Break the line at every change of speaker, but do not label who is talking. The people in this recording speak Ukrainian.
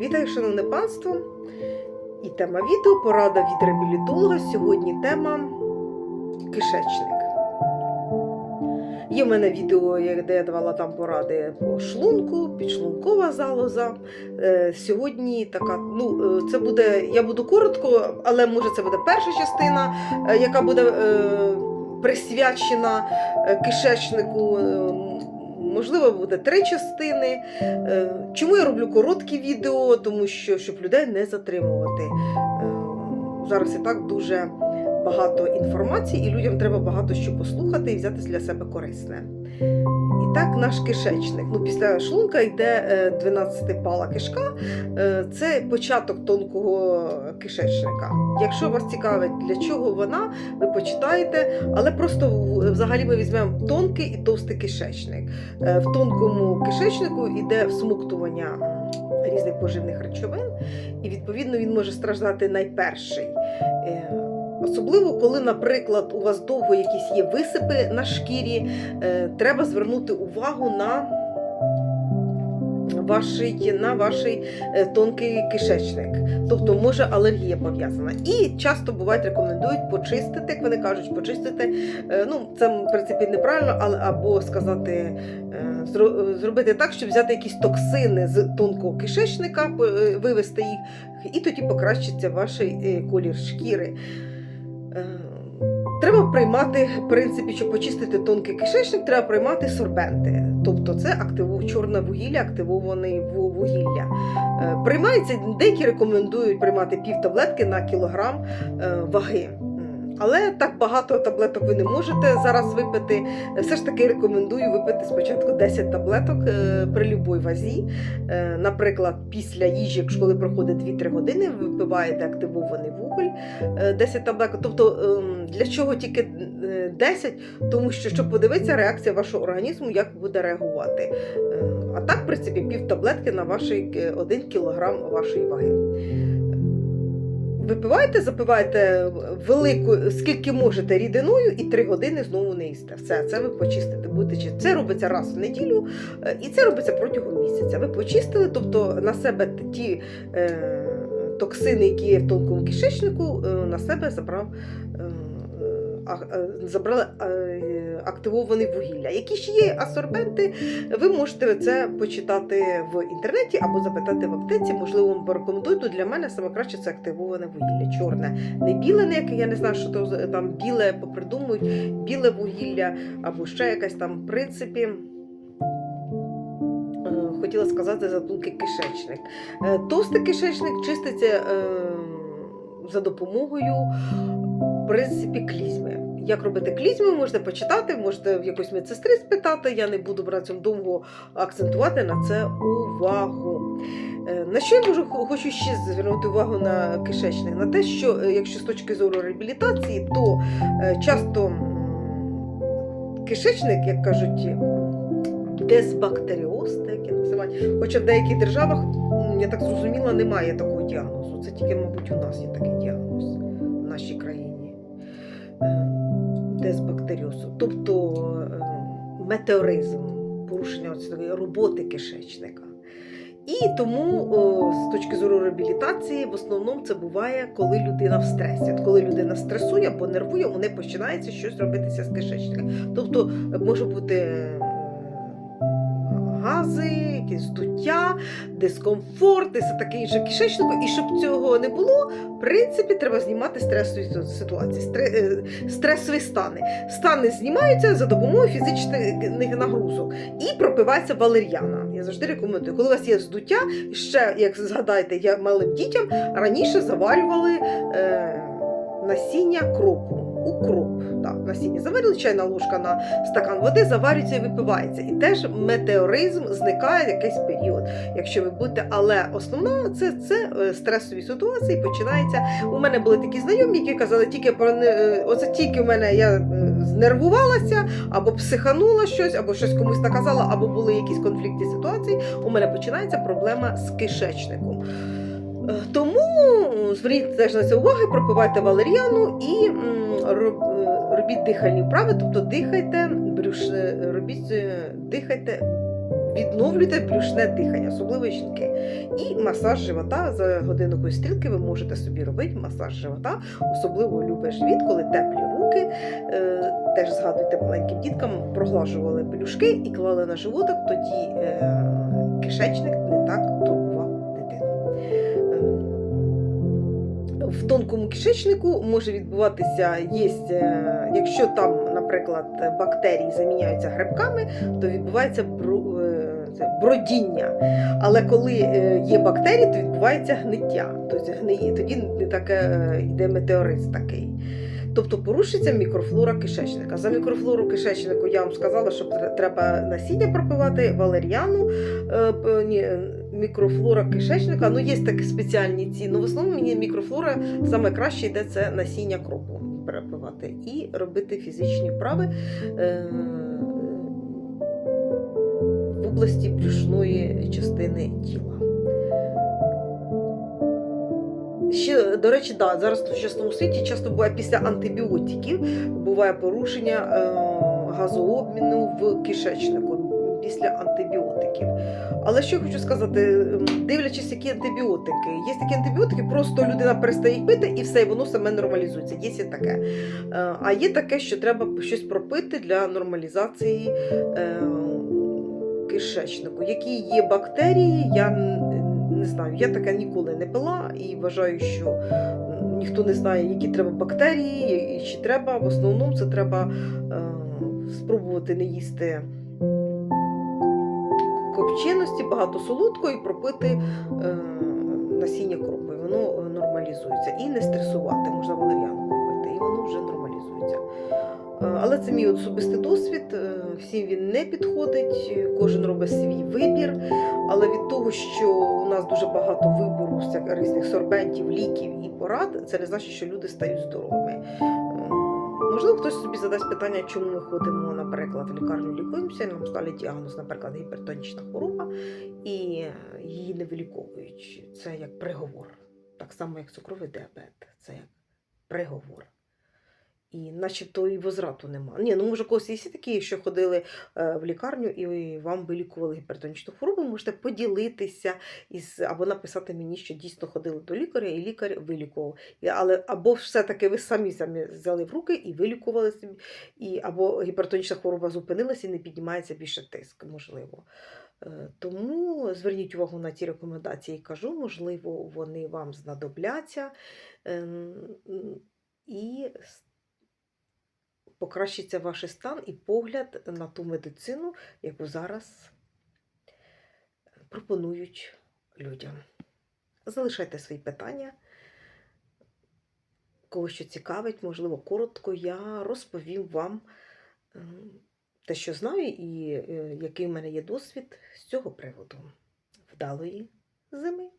Вітаю, шановне панство! І тема відео порада від реабілітолога. Сьогодні тема кишечник. Є в мене відео, де я давала там поради по шлунку, підшлункова залоза. Е, Сьогодні така, ну е, це буде, я буду коротко, але може це буде перша частина, е, яка буде присвячена кишечнику. Можливо, буде три частини. Е, Чому я роблю короткі відео? Тому що щоб людей не затримувати. Е, Зараз і так дуже багато інформації, і людям треба багато що послухати і взяти для себе корисне. І так, наш кишечник. Ну, після шлунка йде 12-пала кишка. Е, Це початок тонкого кишечника. Якщо вас цікавить, для чого вона, ви почитаєте, але просто взагалі ми візьмемо тонкий і товстий кишечник. Е, В тонкому кишечнику йде всмоктування різних поживних речовин, і відповідно він може страждати найперший. Особливо, коли, наприклад, у вас довго якісь є висипи на шкірі, е, треба звернути увагу на ваший, на ваший е, тонкий кишечник. Тобто може алергія пов'язана. І часто бувають рекомендують почистити, як вони кажуть, почистити. е, Ну, це в принципі неправильно, але або сказати, зробити так, щоб взяти якісь токсини з тонкого кишечника, вивести їх, і тоді покращиться ваш колір шкіри. Е, Треба приймати, в принципі, щоб почистити тонкий кишечник, треба приймати сорбенти. Тобто це активу, чорне вугілля, активоване ву- вугілля. Е, Приймається, деякі рекомендують приймати пів таблетки на кілограм е, ваги. Але так багато таблеток ви не можете зараз випити. Все ж таки рекомендую випити спочатку 10 таблеток е, при будь-якій вазі. Е, Наприклад, після їжі, якщо коли проходить 2-3 години, ви випиваєте активований вуголь е, 10 таблеток. Тобто ем, для чого тільки е, 10? Тому що щоб подивитися реакція вашого організму, як буде реагувати. Е, А так, в принципі, пів таблетки на ваш 1 кілограм вашої ваги. Випивайте, запивайте велику, скільки можете рідиною, і 3 години знову не їсте. Все, це ви почистите. Будете. Це робиться раз в неділю, е, і це робиться протягом місяця. Ви почистили, тобто на себе ті е, токсини, які є в тонкому кишечнику, е, на себе забрав. е, Забрали е, активовані вугілля. Які ж є асорбенти, ви можете це почитати в інтернеті або запитати в аптеці. Можливо, вам порекомендують. Ну, Для мене саме краще це активоване вугілля. Чорне, не біле, ніяке, я не знаю, що то там біле попридумують, біле вугілля або ще якесь там в принципі. е, Хотіла сказати за тонкий кишечник. Е, Товстий кишечник чиститься е, за допомогою принципі клізми. Як робити клізму, можете почитати, можете в якоїсь медсестри спитати. Я не буду цьому довго акцентувати на це увагу. Е, На що я можу хочу ще звернути увагу на кишечник? На те, що е, якщо з точки зору реабілітації, то е, часто кишечник, як кажуть, дезбактеріоз, так його називають. Хоча в деяких державах, я так зрозуміла, немає такого діагнозу. Це тільки, мабуть, у нас є такий діагноз в нашій країні. Е, Дезбактеріозу. Тобто е, метеоризм, порушення роботи кишечника. І тому з точки зору реабілітації, в основному це буває, коли людина в стресі. От коли людина стресує або нервує, у неї починається щось робитися з кишечника. Тобто може бути гази, якесь здуття, дискомфорт і все таке інше кишечнику. І щоб цього не було, в принципі, треба знімати стресові ситуації, е, стресові стани. Стани знімаються за допомогою фізичних нагрузок і пропивається валер'яна. Я завжди рекомендую. Коли у вас є здуття, ще як згадаєте, я малим дітям раніше заварювали е, насіння кропу. Укроп, так, насіння заварили, чайна ложка на стакан води, заварюється і випивається. І теж метеоризм зникає якийсь період, якщо ви будете. Але основна це, це е, стресові ситуації. Починається. У мене були такі знайомі, які казали, тільки про е, оце тільки в мене я е, знервувалася, або психанула щось, або щось комусь наказала, або були якісь конфліктні ситуації. У мене починається проблема з кишечником. Тому зверніть теж на це уваги, пропивайте валеріану і м, робіть дихальні вправи, тобто дихайте, брюш, робіть, е, дихайте відновлюєте брюшне дихання, особливо жінки. І масаж живота за годинникою стрілки ви можете собі робити масаж живота, особливо любить живіт, коли теплі руки. Е, теж згадуйте маленьким діткам, проглажували пелюшки і клали на животик, тоді е, кишечник не так турбував в тонкому кишечнику може відбуватися, є, е, якщо там, наприклад, бактерії заміняються грибками, то відбувається е, бродіння. Але коли е, є бактерії, то відбувається гниття. Тобто гниє, тоді не таке йде метеорит такий. Тобто порушиться мікрофлора кишечника. За мікрофлору кишечнику я вам сказала, що треба насіння пропивати, валеріану, ні, мікрофлора кишечника. Ну, є такі спеціальні ці. Ну, в основному мені мікрофлора саме краще йде це насіння кропу перепивати і робити фізичні вправи е, в області брюшної частини тіла. Ще, до речі, да, зараз в сучасному світі часто буває після антибіотиків буває порушення е, газообміну в кишечнику після антибіотиків. Але що я хочу сказати, ем, дивлячись, які антибіотики. Є такі антибіотики, просто людина перестає їх пити і все, і воно саме нормалізується. Є і таке. Е, А є таке, що треба щось пропити для нормалізації е, кишечнику. Які є бактерії, я не знаю. Я таке ніколи не пила і вважаю, що ніхто не знає, які треба бактерії, чи треба. В основному це треба е, спробувати не їсти копченості, багато солодкої, пропити е, насіння кропи. Воно нормалізується. І не стресувати, можна валеріану купити, і воно вже нормалізується. Е, Але це мій особистий досвід. е, Всім він не підходить, кожен робить свій вибір. Але від того, що у нас дуже багато вибору різних сорбентів, ліків і порад, це не значить, що люди стають здоровими. Можливо, хтось собі задасть питання, чому ми ходимо, наприклад, в лікарню лікуємося, нам ставлять діагноз, наприклад, гіпертонічна хвороба, і її не виліковують. Це як приговор. Так само, як цукровий діабет. Це як приговор. І начебто і возврату нема. Ні, ну може когось є такі, що ходили е, в лікарню і вам вилікували гіпертонічну хворобу, можете поділитися із або написати мені, що дійсно ходили до лікаря, і лікар вилікував. Але або все-таки ви самі самі взяли в руки і вилікували собі, і або гіпертонічна хвороба зупинилася і не піднімається більше тиск, можливо. Е, Тому зверніть увагу на ті рекомендації, кажу, можливо, вони вам знадобляться. Ем, І покращиться ваш стан і погляд на ту медицину, яку зараз пропонують людям. Залишайте свої питання. Кого що цікавить, можливо, коротко я розповім вам ем, те, що знаю, і е, який в мене є досвід з цього приводу. Вдалої зими!